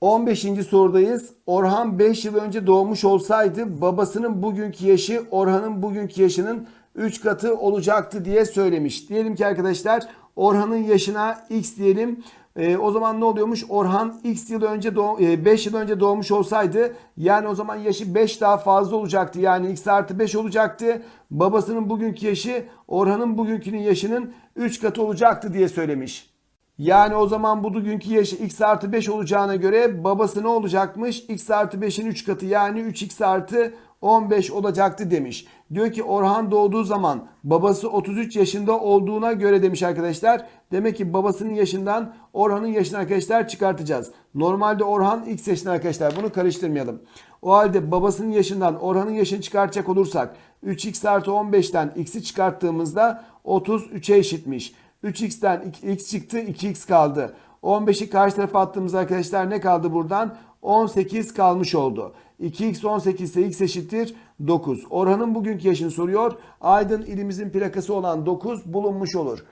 15. sorudayız. Orhan 5 yıl önce doğmuş olsaydı babasının bugünkü yaşı Orhan'ın bugünkü yaşının 3 katı olacaktı diye söylemiş. Diyelim ki arkadaşlar Orhan'ın yaşına x diyelim. Ee, o zaman ne oluyormuş? Orhan x yıl önce 5 yıl önce doğmuş olsaydı yani o zaman yaşı 5 daha fazla olacaktı. Yani x artı 5 olacaktı. Babasının bugünkü yaşı Orhan'ın bugünkünün yaşının 3 katı olacaktı diye söylemiş. Yani o zaman bu bugünkü yaşı x artı 5 olacağına göre babası ne olacakmış? x artı 5'in 3 katı yani 3x artı 15 olacaktı demiş. Diyor ki Orhan doğduğu zaman babası 33 yaşında olduğuna göre demiş arkadaşlar. Demek ki babasının yaşından Orhan'ın yaşını arkadaşlar çıkartacağız. Normalde Orhan x yaşında arkadaşlar bunu karıştırmayalım. O halde babasının yaşından Orhan'ın yaşını çıkartacak olursak 3x artı 15'ten x'i çıkarttığımızda 33'e eşitmiş. 3x'ten x çıktı 2x kaldı. 15'i karşı tarafa attığımız arkadaşlar ne kaldı buradan? 18 kalmış oldu. 2x 18 ise x eşittir 9. Orhan'ın bugünkü yaşını soruyor. Aydın ilimizin plakası olan 9 bulunmuş olur.